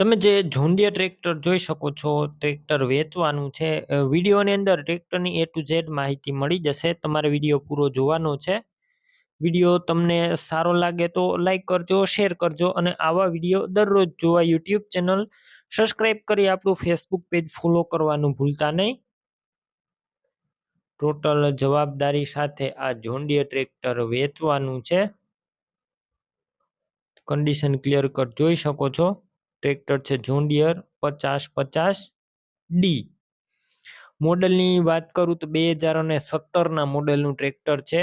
તમે જે John Deere tractor જોઈ શકો છો, ટ્રેક્ટર વેચવાનું છે. વિડીયોની અંદર ટ્રેક્ટરની એ ટુ ઝેડ માહિતી મળી જશે. તમારે વીડિયો પૂરો જોવાનો છે. વીડિયો તમને સારો લાગે તો લાઈક કરજો, શેર કરજો અને આવા વીડિયો દરરોજ જોવા યુટ્યુબ ચેનલ સબસ્ક્રાઈબ કરી આપણું ફેસબુક પેજ ફોલો કરવાનું ભૂલતા નહીં. ટોટલ જવાબદારી સાથે આ જોન્ડિયર ટ્રેક્ટર વેચવાનું છે. કન્ડિશન ક્લિયર કટ જોઈ શકો છો. ટ્રેક્ટર છે જોન્ડિયર પચાસ પચાસ ડી. મોડલની વાત કરું તો બે હજાર અને સત્તરના મોડલનું ટ્રેક્ટર છે.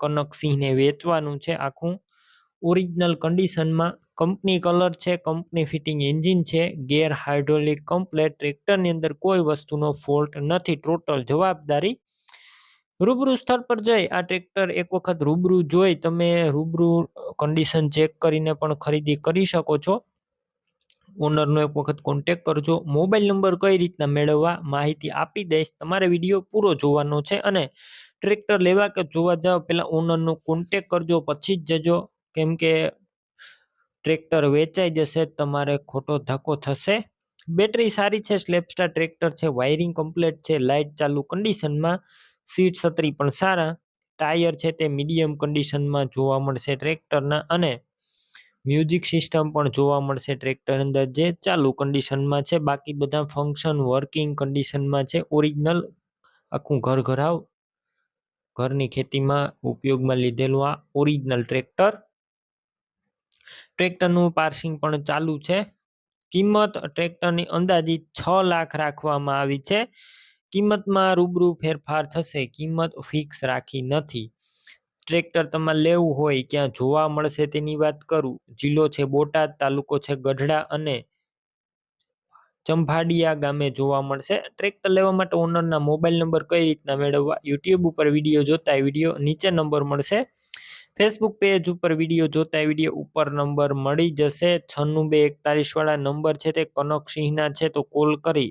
કનકસિંહને વેચવાનું છે આખું. ઓરિજિનલ કન્ડિશનમાં કંપની કલર છે, કંપની ફિટિંગ એન્જિન છે, ગેર હાઇડ્રોલિક કમ્પ્લેટ ટ્રેક્ટરની અંદર કોઈ વસ્તુનો ફોલ્ટ નથી, ટોટલ જવાબદારી રૂબરૂ સ્થળ પર જઈ. આ ટ્રેક્ટર એક વખત રૂબરૂ જોઈ. તમે રૂબરૂ કન્ડિશન ચેક કરીને પણ ખરીદી કરી શકો છો. ઓનરનો એક વખત કોન્ટેક કરજો. મોબાઈલ નંબર કઈ રીતના મેળવવા માહિતી આપી દઈશ. તમારે વીડિયો પૂરો જોવાનો છે અને ટ્રેક્ટર લેવા કે જોવા જાવ પહેલાં ઓનરનો કોન્ટેક કરજો. પછી જ જજો. કેમ કે ટ્રેક્ટર વેચાઈ જશે, તમારે ખોટો ધક્કો થશે. બેટરી સારી છે સ્લેપસ્ટાર ટ્રેક્ટર છે વાયરિંગ કમ્પ્લીટ છે લાઇટ ચાલુ કન્ડિશનમાં સીટ છત્રી પણ સારા. ટાયર છે તે મીડિયમ કન્ડિશનમાં જોવા મળશે ટ્રેક્ટરના અને મ્યુઝિક સિસ્ટમ પણ જોવા મળશે ટ્રેક્ટર અંદર જે ચાલુ કન્ડિશનમાં છે. બાકી બધા ફંક્શન વર્કિંગ કન્ડિશનમાં છે. ઓરિજિનલ આખું ઘર ઘરાવ, ઘરની ખેતીમાં ઉપયોગમાં લીધેલું આ ઓરિજિનલ ટ્રેક્ટર ટ્રેક્ટરનું પાર્સિંગ પણ ચાલુ છે. કિંમત ટ્રેક્ટરની અંદાજિત છ લાખ રાખવામાં આવી છે. કિંમતમાં રૂબરૂ ફેરફાર થશે. કિંમત ફિક્સ રાખી નથી. ટ્રેક્ટર તમારે લેવું હોય ક્યાં જોવા મળશે તેની વાત કરું. જિલ્લો છે બોટાદ, તાલુકો છે ગઢડા અને ચંભાડિયા ગામે જોવા મળશે. ટ્રેક્ટર લેવા માટે ઓનરના મોબાઈલ નંબર કઈ રીતના મેળવવા? યુટ્યુબ ઉપર વીડિયો જોતા વીડિયો નીચે નંબર મળશે. ફેસબુક પેજ ઉપર વીડિયો જોતા વીડિયો ઉપર નંબર મળી જશે. છન્નું બે એકતાલીસ વાળા નંબર છે તે કનકસિંહના છે તો કોલ કરી